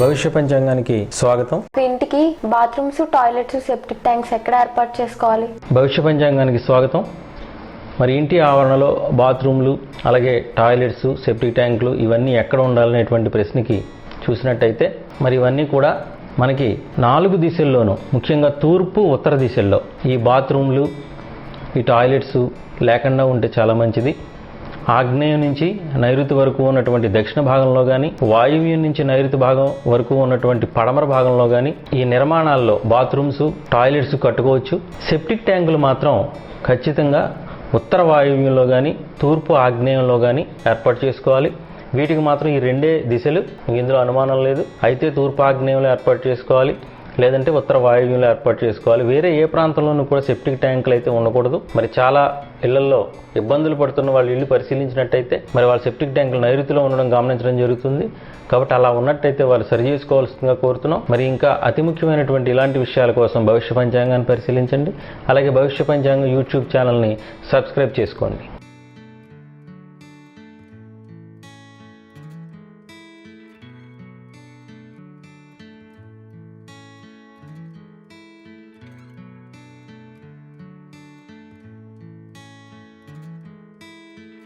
భవిష్య పంచాంగానికి స్వాగతం. ఇంటికి బాత్రూమ్స్ టాయిలెట్స్ సెప్టిక్ ట్యాంక్స్ ఎక్కడ ఏర్పాటు చేసుకోవాలి? భవిష్య పంచాంగానికి స్వాగతం. మరి ఇంటి ఆవరణలో బాత్రూమ్లు అలాగే టాయిలెట్స్ సెప్టిక్ ట్యాంకులు ఇవన్నీ ఎక్కడ ఉండాలనేటువంటి ప్రశ్నకి చూసినట్టయితే మరి ఇవన్నీ కూడా మనకి నాలుగు దిశల్లోనూ ముఖ్యంగా తూర్పు ఉత్తర దిశల్లో ఈ బాత్రూమ్లు ఈ టాయిలెట్స్ లేకుండా ఉంటే చాలా మంచిది. ఆగ్నేయం నుంచి నైరుతి వరకు ఉన్నటువంటి దక్షిణ భాగంలో కానీ వాయువ్యం నుంచి నైరుతి భాగం వరకు ఉన్నటువంటి పడమర భాగంలో కానీ ఈ నిర్మాణాల్లో బాత్రూమ్స్ టాయిలెట్స్ కట్టుకోవచ్చు. సెప్టిక్ ట్యాంకులు మాత్రం ఖచ్చితంగా ఉత్తర వాయువ్యంలో కానీ తూర్పు ఆగ్నేయంలో కానీ ఏర్పాటు చేసుకోవాలి. వీటికి మాత్రం ఈ రెండే దిశలు. ఇందులో అనుమానం లేదు. అయితే తూర్పు ఆగ్నేయంలో ఏర్పాటు చేసుకోవాలి. లేదంటే ఉత్తర వాయువ్యంలో ఏర్పాటు చేసుకోవాలి. వేరే ఏ ప్రాంతంలోనూ కూడా సెప్టిక్ ట్యాంకులు అయితే ఉండకూడదు. మరి చాలా ఇళ్ళలో ఇబ్బందులు పడుతున్న వాళ్ళు ఇల్లు పరిశీలించినట్టయితే మరి వాళ్ళ సెప్టిక్ ట్యాంకులు నైరుతిలో ఉండడం గమనించడం జరుగుతుంది. కాబట్టి అలా ఉన్నట్టయితే వాళ్ళు సరి చేసుకోవాల్సిందిగా కోరుతున్నాం. మరి ఇంకా అతి ముఖ్యమైనటువంటి ఇలాంటి విషయాల కోసం భవిష్య పంచాంగాన్ని పరిశీలించండి. అలాగే భవిష్య పంచాంగం యూట్యూబ్ ఛానల్ని సబ్స్క్రైబ్ చేసుకోండి.